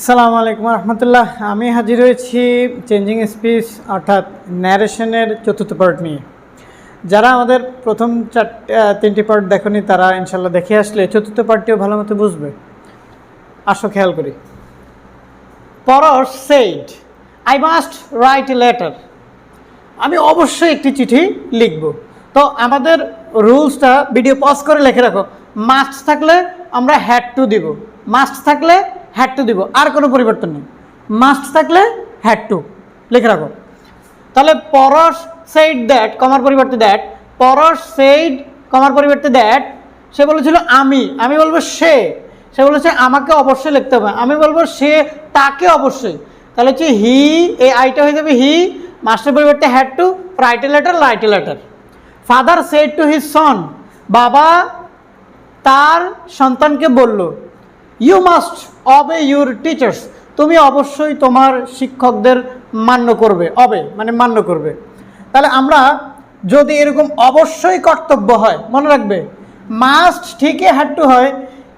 আসসালামু আলাইকুম রহমতুল্লাহ। আমি হাজির হয়েছি চেঞ্জিং স্পিচ অর্থাৎ ন্যারেশনের চতুর্থ পার্ট নিয়ে। যারা আমাদের প্রথম চার তিনটি পার্ট দেখনি, তারা ইনশাল্লাহ দেখে আসলে চতুর্থ পার্টটিও ভালো মতো বুঝবে। আসো খেয়াল করি। Parash said I must write a letter আমি অবশ্যই একটি চিঠি লিখব। তো আমাদের রুলসটা ভিডিও পজ করে লিখে রাখো। মাস্ট থাকলে আমরা হ্যাড টু দিব। মাস্ট থাকলে হ্যাড টু দিব। আর কোনো পরিবর্তন নেই। মাস্ট থাকলে হ্যাড টু লিখে রাখো। তাহলে পরশ সেইড দ্যাট কমার পরিবর্তে দ্যাট পরশ সেইড কমার পরিবর্তে দ্যাট সে বলেছিল আমি। আমি বলব সে। সে বলেছে আমাকে অবশ্যই লিখতে হবে। আমি বলব সে তাকে অবশ্যই। তাহলে হচ্ছে হি এই আইটা হয়ে যাবে হি মাস্টার পরিবর্তে had to write letter write letter father said to his son বাবা তার সন্তানকে বলল। You must obey your teachers তুমি অবশ্যই তোমার শিক্ষকদের মান্য করবে অবে মানে মান্য করবে। তাহলে আমরা যদি এরকম অবশ্যই কর্তব্য হয়, মনে রাখবে মাস্ট ঠিকই হ্যাড টু হয়,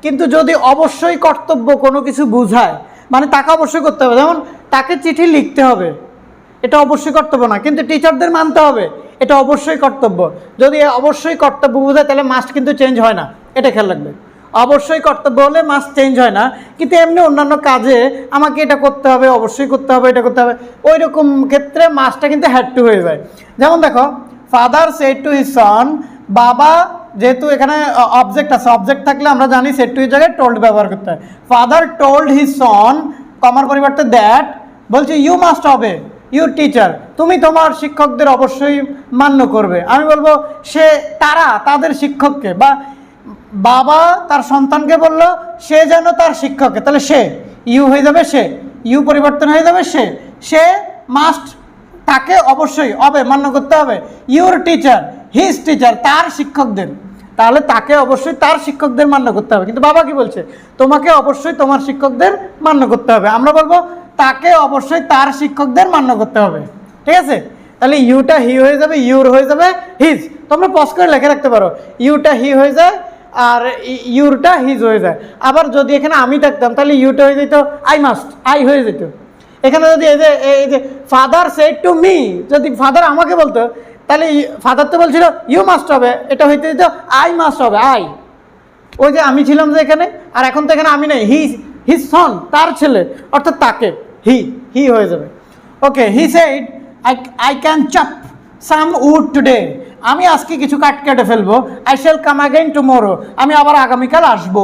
কিন্তু যদি অবশ্যই কর্তব্য কোনো কিছু বুঝায় মানে তাকে অবশ্যই করতে হবে। যেমন তাকে চিঠি লিখতে হবে, এটা অবশ্যই কর্তব্য না, কিন্তু টিচারদের মানতে হবে, এটা অবশ্যই কর্তব্য। যদি অবশ্যই কর্তব্য বোঝায়, তাহলে মাস্ট কিন্তু চেঞ্জ হয় না, এটা খেয়াল রাখবে। অবশ্যই কর্তব্য হলে মাস চেঞ্জ হয় না। কিন্তু এমনি অন্যান্য কাজে আমাকে এটা করতে হবে, অবশ্যই করতে হবে, এটা করতে হবে। ওই রকম ক্ষেত্রে মাস্টটা কিন্তু হ্যাড টু হয়ে যায়। যেমন দেখো father said to his son বাবা যেহেতু এখানে অবজেক্ট আছে অবজেক্ট থাকলে আমরা জানি সেট টু জায়গায় টোল্ড ব্যবহার করতে হয়। ফাদার টোল্ড হিজ সন কমার পরিবর্তে দ্যাট বলছে you must obey your teacher তুমি তোমার শিক্ষকদের অবশ্যই মান্য করবে। আমি বলব, সে, তারা, তাদের শিক্ষককে বা বাবা তার সন্তানকে বলল, সে যেন তার শিক্ষককে তাহলে সে, ইউ হয়ে যাবে সে, ইউ পরিবর্তন হয়ে যাবে সে। সে মাস্ট তাকে অবশ্যই হবে মান্য করতে হবে। ইউর টিচার হিজ টিচার তার শিক্ষকদের। তাহলে তাকে অবশ্যই তার শিক্ষকদের মান্য করতে হবে। কিন্তু বাবা কি বলছে? তোমাকে অবশ্যই তোমার শিক্ষকদের মান্য করতে হবে। আমরা বলব, তাকে অবশ্যই তার শিক্ষকদের মান্য করতে হবে। ঠিক আছে? তাহলে ইউটা হি হয়ে যাবে ইউর হয়ে যাবে হিজ তোমরা পজ করে লেখে রাখতে পারো। ইউটা হি হয়ে যায় আর ইউরটা হিজ হয়ে যায়। আবার যদি এখানে আমি থাকতাম, তাহলে ইউটা হয়ে যেত আই মাস্ট আই হয়ে যেত। এখানে যদি এই যে এই যে ফাদার সেড টু মি যদি ফাদার আমাকে বলতো, তাহলে ফাদার তো বলছিল ইউ মাস্ট হবে। এটা হইতে দিত আই মাস্ট হবে আই ওই যে আমি ছিলাম যে এখানে, আর এখন তো এখানে আমি নেই। হি হিজ সন তার ছেলে, অর্থাৎ তাকে হি হি হয়ে যাবে। Okay he said I I can chop some wood today আমি আজকে কিছু কাট কেটে ফেলব। I shall come again tomorrow আমি আবার আগামীকাল আসব।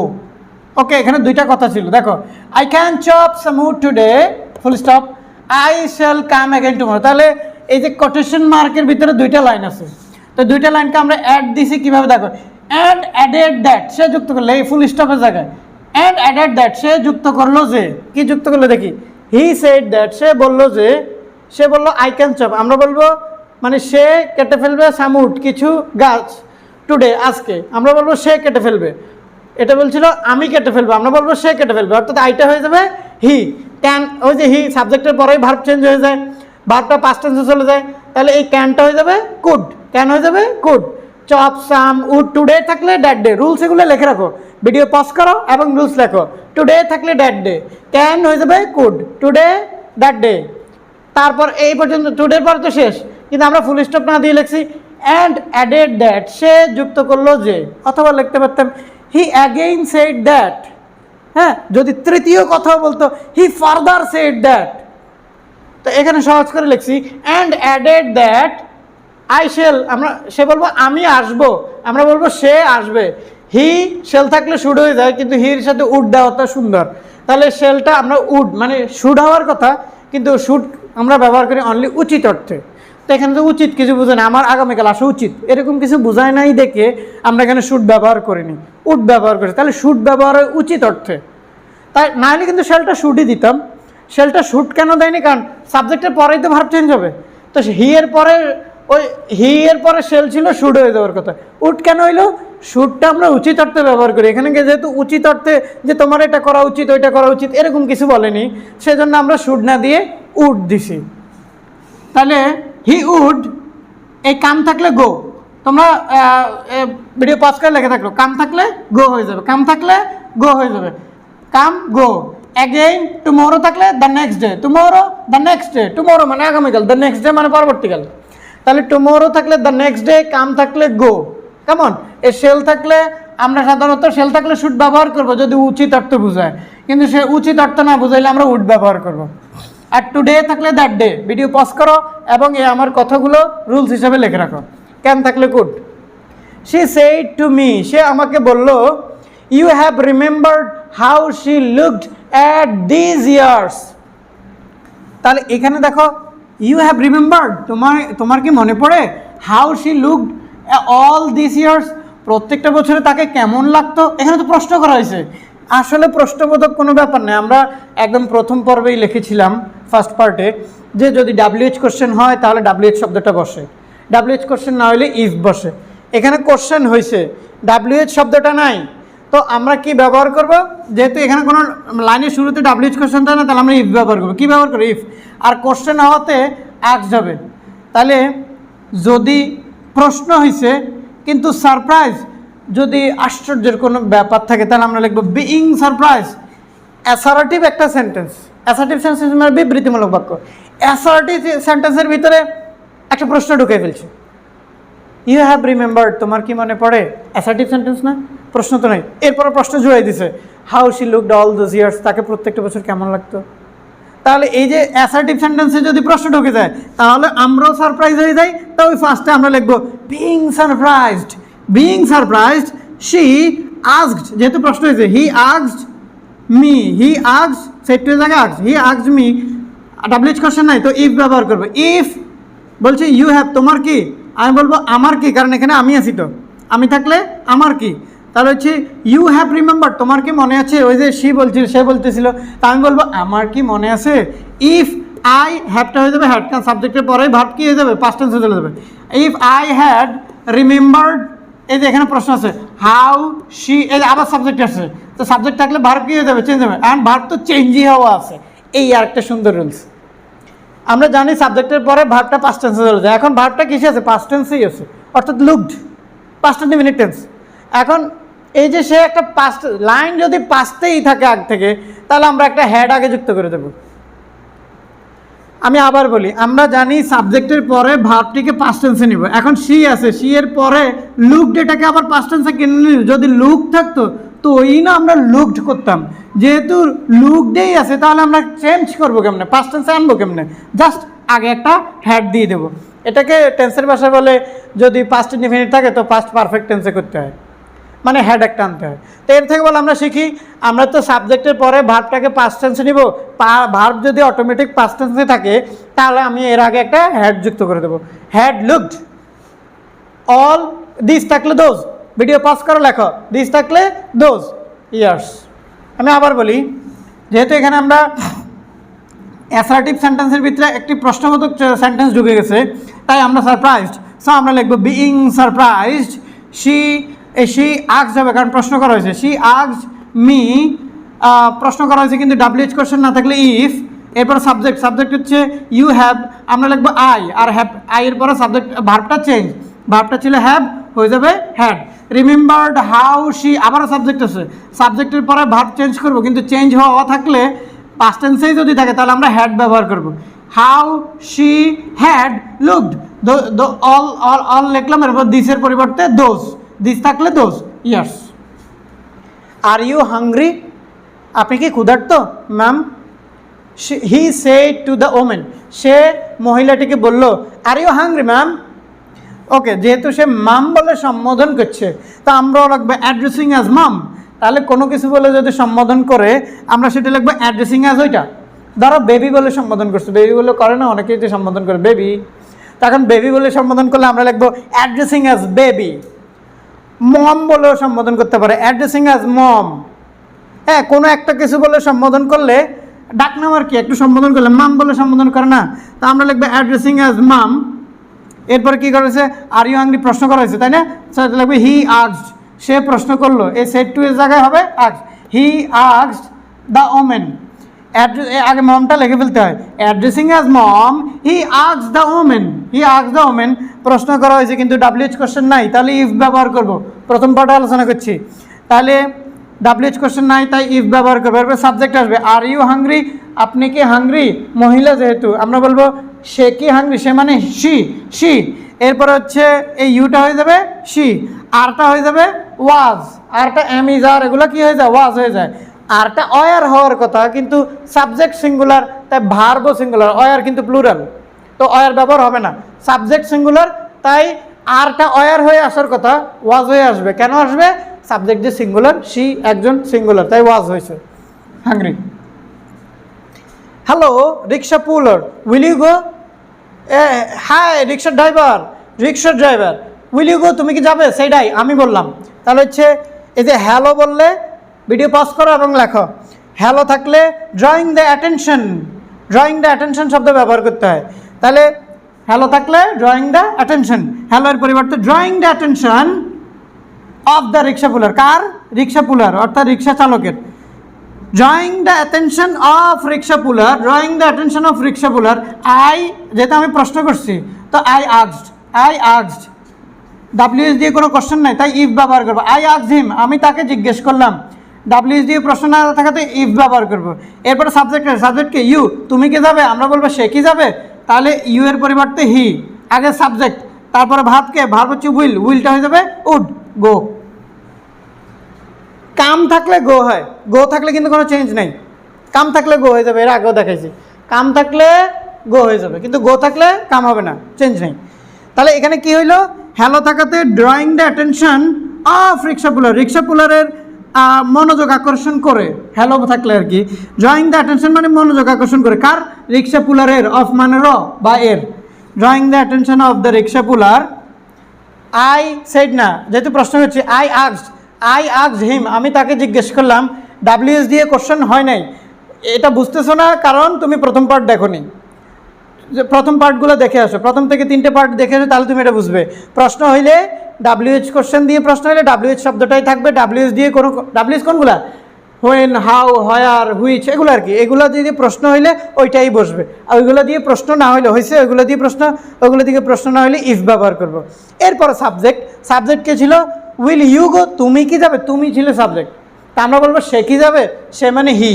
ওকে এখানে দুইটা কথা ছিল। দেখো I can chop some wood today full stop I shall come again tomorrow তাহলে এই যে কোটেশন মার্কের ভিতরে দুইটা লাইন আছে। তো দুইটা লাইনকে আমরা অ্যাড দিছি কীভাবে? দেখো অ্যান্ড অ্যাডেড দ্যাট সে যুক্ত করল। এই ফুল স্টপের জায়গায়। অ্যান্ড অ্যাডেড দ্যাট সে যুক্ত করল যে, কি যুক্ত করল দেখি? হি সেড দ্যাট সে বলল যে, সে বলল আই ক্যান চপ আমরা বলব মানে সে কেটে ফেলবে সামুট কিছু গাছ টুডে আজকে। আমরা বলব সে কেটে ফেলবে। এটা বলছিল, আমি কেটে ফেলব। আমরা বলব, সে কেটে ফেলবে। অর্থাৎ আইটা হয়ে যাবে হি ক্যান ওই যে হি সাবজেক্টের পরেই ভার্ব চেঞ্জ হয়ে যায়। ভার্বটা পাস্ট টেন্সে চলে যায়। তাহলে এই ক্যানটা হয়ে যাবে কুড ক্যান হয়ে যাবে could chop some wood today থাকলে ড্যাট ডে রুলস এগুলো লেখে রাখো। ভিডিও পজ করো এবং রুলস লেখো। টুডে থাকলে ড্যাট ডে ক্যান হয়ে যাবে কুড টুডে দ্যাট ডে তারপর এই পর্যন্ত টুডের পর তো শেষ। কিন্তু আমরা ফুল স্টপ না দিয়ে লিখছি অ্যান্ড অ্যাডেড দ্যাট সে যুক্ত করল যে, অথবা লিখতে পারতাম হি অ্যাগেইন সেড দ্যাট হ্যাঁ যদি তৃতীয় কথা বলতো হি ফার্দার সেড দ্যাট তো এখানে সহজ করে লিখছি and added that I shall আমরা, সে বলব, আমি আসব। আমরা বলব, সে আসবে। হি শেল থাকলে শুড হয়ে যায়, কিন্তু হির সাথে উড দেওয়াটা সুন্দর। তাহলে শেলটা আমরা উড মানে শুড হওয়ার কথা, কিন্তু শুড আমরা ব্যবহার করি অনলি উচিত অর্থে। তো এখানে তো উচিত কিছু বুঝে না, আমার আগামীকাল আসা উচিত। এরকম কিছু বোঝায় নাই দেখে আমরা এখানে শুড ব্যবহার করিনি। উট ব্যবহার করি তাহলে শুড ব্যবহার হয় উচিত অর্থে। তাই না হলে কিন্তু শেলটা শুটই দিতাম। শেলটা শুট কেন দেয়নি? কারণ সাবজেক্টের পরেই তো ভার্ব চেঞ্জ হবে। তো হি এর পরে ওই হি এর পরে শেল ছিল শুট হয়ে যাওয়ার কথা। উট কেন হইল? শুটটা আমরা উচিত অর্থে ব্যবহার করি। এখানে যেহেতু উচিত অর্থে যে তোমার এটা করা উচিত, ওইটা করা উচিত, এরকম কিছু বলেনি। সেজন্য আমরা শুট না দিয়ে উট দিছি। তাহলে হি উড এই কাম থাকলে গো তোমরা ভিডিও পজ করে লেখে থাকল কাম থাকলে গো হয়ে যাবে। কাম থাকলে গো হয়ে যাবে। কাম গো অ্যাগেইন টুমোরো থাকলে the next day tomorrow the next day tomorrow মানে আগামীকাল। দ্য নেক্সট ডে মানে পরবর্তীকাল। তাহলে টুমোরো থাকলে দ্য নেক্সট ডে কাম থাকলে গো কেমন এ সেল থাকলে, আমরা সাধারণত সেল থাকলে শুট ব্যবহার করব, যদি উচিত অর্থ বোঝায়। কিন্তু সে উচিত অর্থ না বুঝাইলে আমরা উড ব্যবহার করব। আর টুডে থাকলে দ্যাট ডে ভিডিও পজ করো। এবং এ আমার কথাগুলো রুলস হিসাবে লেখে রাখো। ক্যান থাকলে could she said to me সে আমাকে বলল you have remembered how she looked at these years তাহলে এখানে দেখো ইউ হ্যাভ রিমেম্বার্ড তোমার তোমার কি মনে পড়ে? How she looked all this years প্রত্যেকটা বছরে তাকে কেমন লাগতো? এখানে তো প্রশ্ন করা হয়েছে। আসলে প্রশ্নবোধক কোনো ব্যাপার নেই আমরা একদম প্রথম পর্বেই লিখেছিলাম ফার্স্ট পার্টে যে যদি ডাব্লিউএইচ কোশ্চেন হয়, তাহলে ডাব্লিউএইচ শব্দটা বসে। ডাব্লিউএইচ কোশ্চেন না হলে ইফ বসে। এখানে কোশ্চেন হয়েছে ডাব্লিউএইচ শব্দটা নাই। তো আমরা কি ব্যবহার করব? যেহেতু এখানে কোনো লাইনের শুরুতে ডাব্লিউএইচ কোশ্চেন থাকে না, তাহলে আমরা ইফ ব্যবহার করব। কী ব্যবহার করব? ইফ আর কোশ্চেন হওয়াতে আক্স যাবে। তাহলে যদি প্রশ্ন হয়েছে কিন্তু সারপ্রাইজ যদি আশ্চর্যের কোনো ব্যাপার থাকে, তাহলে আমরা লিখব বিইং সারপ্রাইজ অ্যাসারেটিভ একটা সেন্টেন্স অ্যাসারেটিভ সেন্টেন্স মানে বিবৃতিমূলক বাক্য। অ্যাসারেটিভ সেন্টেন্সের ভিতরে একটা প্রশ্ন ঢুকে ফেলছে। ইউ হ্যাভ রিমেম্বার্ড তোমার কি মনে পড়ে? অ্যাসার্টিভ সেন্টেন্স না? প্রশ্ন তো নেই। এরপরে প্রশ্ন জুড়াই দিছে। How she looked all those years তাকে প্রত্যেকটা বছর কেমন লাগতো? তাহলে এই যে অ্যাসার্টিভ সেন্টেন্সে যদি প্রশ্ন ঢুকে যায়, তাহলে আমরাও সারপ্রাইজ হয়ে যাই, তা ওই ফার্স্টে আমরা লিখব being surprised being surprised she asked যেহেতু প্রশ্ন হয়েছে he asked me he asked সেটের জায়গায় asked he asked me WH question নাই, তো ইফ ব্যবহার করব। ইফ বলছে ইউ হ্যাভ তোমার কি? আমি বলব, আমার কি? কারণ এখানে আমি আছি তো। আমি থাকলে আমার কি? তাহলে হচ্ছে ইউ হ্যাভ রিমেম্বার তোমার কি মনে আছে? ওই যে সে বলছিল, সে বলতেছিল। তা আমি বলব, আমার কি মনে আছে? ইফ আই হ্যাভটা হয়ে যাবে হ্যাড কারণ সাবজেক্টের পরেই ভাব কি হয়ে যাবে? পাস্ট টেন্সে চলে যাবে। ইফ আই হ্যাড রিমেম্বার্ড এই যে এখানে প্রশ্ন আছে হাউ শি এই আবার সাবজেক্ট আছে তো সাবজেক্ট থাকলে ভার্ব কি হয়ে যাবে? চেঞ্জ হবে। অ্যান্ড ভার্ব তো চেঞ্জই হওয়া আছে। এই আর একটা সুন্দর রুলস আমরা জানি সাবজেক্টের পরে ভার্বটা পাস্ট টেন্সে চলে যায়। এখন ভার্বটা কিসে আছে? পাস্ট টেন্সেই আছে। অর্থাৎ লুকড পাস্ট মিনিট টেন্স এখন এই যে সে একটা পাস্ট লাইন যদি পাস্টেই থাকে আগ থেকে, তাহলে আমরা একটা হ্যাড আগে যুক্ত করে দেব। আমি আবার বলি, আমরা জানি সাবজেক্টের পরে ভাবটিকে পাস্ট টেন্সে নিব। এখন সি আছে। সি এর পরে লুক ডেটাকে আবার পাস্ট টেন্সে কিনে নিল, যদি লুক থাকতো তো ওই না আমরা লুকড করতাম। যেহেতু লুক ডেই আছে, তাহলে আমরা চেঞ্জ করব কেমনে? পাস্ট টেন্সে আনব কেমনে? জাস্ট আগে একটা হ্যাড দিয়ে দেবো। এটাকে টেন্সের ভাষায় বলে, যদি পাস্ট ইনডিফিনিট থাকে, তো পাস্ট পারফেক্ট টেন্সে করতে হয়। মানে হ্যাড একটা আনতে হয়। তো এর থেকে বলে আমরা শিখি, আমরা তো সাবজেক্টের পরে ভার্বটাকে পাস্ট টেন্সে নিব। ভার্ব যদি অটোমেটিক পাস্ট টেন্সে থাকে, তাহলে আমি এর আগে একটা হ্যাড যুক্ত করে দেবো। হ্যাড লুকড অল দিস থাকলে দোজ ভিডিও পাস করো, লেখো। দিস থাকলে দোজ ইয়ার্স আমি আবার বলি, যেহেতু এখানে আমরা অ্যাসার্টিভ সেন্টেন্সের ভিতরে একটি প্রশ্নবোধক সেন্টেন্স ঢুকে গেছে, তাই আমরা সারপ্রাইজড সো আমরা লিখব বিইং সারপ্রাইজড শি শি আক্স যাবে, কারণ প্রশ্ন করা হয়েছে। শি আক্স মি প্রশ্ন করা হয়েছে কিন্তু ডাব্লিউএইচ কোশ্চেন না থাকলে ইফ এরপর সাবজেক্ট সাবজেক্ট হচ্ছে ইউ হ্যাভ আমরা লিখব আই আর হ্যাভ আই এর পরে সাবজেক্ট ভার্বটা চেঞ্জ ভার্বটা ছিল হ্যাভ হয়ে যাবে? হ্যাড রিমেম্বার্ড হাউ শি আবারও সাবজেক্ট আছে। সাবজেক্টের পরে ভার্ব চেঞ্জ করব কিন্তু চেঞ্জ হওয়া থাকলে পাস্ট টেন্সেই যদি থাকে তাহলে আমরা হ্যাড ব্যবহার করব। How she had looked all all all লিখলাম এরপর দিসের পরিবর্তে দোজ দিস থাকলে those years are you hungry আপনি কি ক্ষুধার্ত? Ma'am he say to the women সে মহিলাটিকে বলল আর ইউ হাংরি ম্যাম ওকে যেহেতু সে মাম বলে সম্বোধন করছে, তা আমরাও রাখব অ্যাড্রেসিং অ্যাজ মাম তাহলে কোনো কিছু বলে যদি সম্বোধন করে, আমরা সেটা লিখব অ্যাড্রেসিং অ্যাজ ওইটা। ধরো বেবি বলে সম্বোধন করছে বেবি বলে করে না, অনেকেই যে সম্বোধন করে বেবি তখন বেবি বলে সম্বোধন করলে আমরা লিখব অ্যাড্রেসিং অ্যাজ বেবি মম বলেও সম্বোধন করতে পারে অ্যাড্রেসিং অ্যাজ মম হ্যাঁ কোনো একটা কিছু বলে সম্বোধন করলে, ডাকনাম আর কি, একটু সম্বোধন করলে মাম বলে সম্বোধন করে না। তা আমরা লিখব অ্যাড্রেসিং অ্যাজ মাম এরপর কি করেছে? আর ইউ আংরি প্রশ্ন করা হয়েছে, তাই না? সেটা লাগবে হি আক্সড সে প্রশ্ন করল এই সেট টু এর জায়গায় হবে আক্স হি আক্সড দ্য ওমেন আগে মমটা লিখে ফেলতে হয়। Addressing as mom he asks the women he asks the women প্রশ্ন করা হয়েছে, কিন্তু ডাব্লিউএইচ কোশ্চেন নাই, তাহলে ইফ ব্যবহার করব। প্রথম পার্টে আলোচনা করছি। তাহলে ডাব্লিউএইচ কোশ্চেন নাই, তাই ইফ ব্যবহার করবে। এরপর সাবজেক্ট আসবে আর ইউ হাংরি আপনি কি হাংরি মহিলা যেহেতু, আমরা বলব সে কি হাংরি সে মানে শি শি। এরপর হচ্ছে এই ইউটা হয়ে যাবে শি, আরটা হয়ে যাবে ওয়াজ। আরটা এম ইজ আর এগুলো কি হয়ে যায়? ওয়াজ হয়ে যায়। আরটা অয়ার হওয়ার কথা, কিন্তু সাবজেক্ট সিঙ্গুলার, তাই ভার্বও সিঙ্গুলার, অয়ার কিন্তু প্লুরাল। তো অয়ার ব্যবহার হবে না। সাবজেক্ট সিঙ্গুলার, তাই আরটা অয়ার হয়ে আসার কথা, ওয়াজ হয়ে আসবে। কেন আসবে? সাবজেক্ট যে সিঙ্গুলার সি একজন সিঙ্গুলার, তাই ওয়াজ হয়েছে। Hungry hello, rickshaw puller, will you go? Hi rickshaw driver rickshaw driver will you go তুমি কি যাবে? সেইটাই আমি বললাম। তাহলে হচ্ছে এই যে হ্যালো বললে ভিডিও পজ করো এবং লেখো। হ্যালো থাকলে drawing the attention drawing the attention শব্দ ব্যবহার করতে হয়। তাহলে হ্যালো থাকলে ড্রয়িং দ্য অ্যাটেনশন হ্যালোর পরিবর্তে drawing the attention of the rickshaw puller কার? রিক্সা পুলার অর্থাৎ রিক্সা চালকের। Drawing the attention of rickshaw পুলার drawing the attention of rickshaw puller I যেহেতু আমি প্রশ্ন করছি, তো আই আক্সড আই আক্সড ডাব্লিউএস দিয়ে কোনো কোশ্চেন নাই, তাই ইফ ব্যবহার করব। আই আক্স হিম আমি তাকে জিজ্ঞেস করলাম ডাব্লিউএস দিয়ে প্রশ্ন না থাকাতে ইফ ব্যবহার করব। এরপরে সাবজেক্ট সাবজেক্টকে ইউ তুমি কি যাবে? আমরা বলব, সে কি যাবে? তাহলে ইউ এর পরিবর্তে হি আগে সাবজেক্ট তারপরে ভাবকে ভাব হচ্ছে উইল উইলটা হয়ে যাবে উড গো কাম থাকলে গো হয়। গো থাকলে কিন্তু কোনো চেঞ্জ নেই। কাম থাকলে গো হয়ে যাবে, এর আগেও দেখাইছি। কাম থাকলে গো হয়ে যাবে, কিন্তু গো থাকলে কাম হবে না চেঞ্জ নেই। তাহলে এখানে কি হইল? হ্যালো থাকাতে drawing the attention of rickshaw puller rickshaw পুলারের মনোযোগ আকর্ষণ করে। হ্যালো থাকলে আর কি। ড্রয়িং দ্য অ্যাটেনশন মানে মনোযোগ আকর্ষণ করে। কার? রিক্সা পুলারের অফ মানে র বা এর। Drawing the attention of the rickshaw puller I said না, যেহেতু প্রশ্ন হচ্ছে আই আক্সড আই আজ হিম আমি তাকে জিজ্ঞেস করলাম ডাব্লিউএস দিয়ে কোশ্চেন হয় নাই। এটা বুঝতেছো না, কারণ তুমি প্রথম পার্ট দেখোনি। যে প্রথম পার্টগুলো দেখে আসো। প্রথম থেকে তিনটে পার্ট দেখে আসো, তাহলে তুমি এটা বুঝবে। প্রশ্ন হইলে ডাব্লিউএইচ কোশ্চেন দিয়ে প্রশ্ন হইলে ডাব্লিউএইচ শব্দটাই থাকবে। ডাব্লিউএস দিয়ে কোনো ডাব্লিউএস কোনগুলা? হোয়েন হাউ হয়ার হুইচ এগুলো আর কি। এগুলো দিয়ে প্রশ্ন হইলে ওইটাই বসবে। আর ওইগুলো দিয়ে প্রশ্ন না হইলে হয়েছে ওইগুলো দিয়ে প্রশ্ন, ওইগুলো দিয়ে প্রশ্ন না হইলে ইফ ব্যবহার করব। এরপর সাবজেক্ট সাবজেক্ট কে ছিল উইল ইউ গো? তুমি কি যাবে? তুমি ছিলে সাবজেক্ট। তা আমরা বলব, সে কি যাবে? সে মানে হি।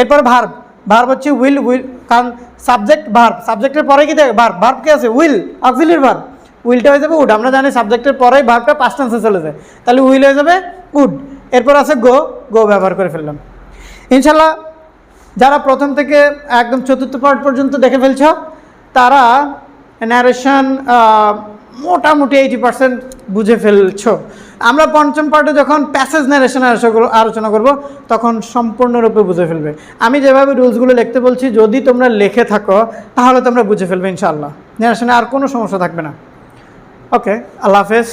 এরপর ভার্ব ভার্ব হচ্ছে উইল উইল কারণ সাবজেক্ট ভার্ব সাবজেক্টের পরে কি দেখে? ভার্ব ভার্ব কি আছে? উইল অক্সিলির ভার্ব উইলটা হয়ে যাবে উড আমরা জানি সাবজেক্টের পরেই ভার্বটা পাঁচ টান্সে চলে যায়। তাহলে উইল হয়ে যাবে উড এরপর আছে গো গো ব্যবহার করে ফেললাম। ইনশাল্লাহ যারা প্রথম থেকে একদম চতুর্থ পার্ট পর্যন্ত দেখে ফেলছ, তারা ন্যারেশন মোটামুটি এইটি পার্সেন্ট বুঝে ফেলছো। আমরা পঞ্চম পার্টে যখন প্যাসেজ ন্যারেশন আলোচনা করব, তখন সম্পূর্ণরূপে বুঝে ফেলবে। আমি যেভাবে রুলসগুলো লিখতে বলছি, যদি তোমরা লেখে থাকো, তাহলে তোমরা বুঝে ফেলবে ইনশাআল্লাহ। ন্যারেশনে আর কোনো সমস্যা থাকবে না। ওকে আল্লাহ হাফেজ।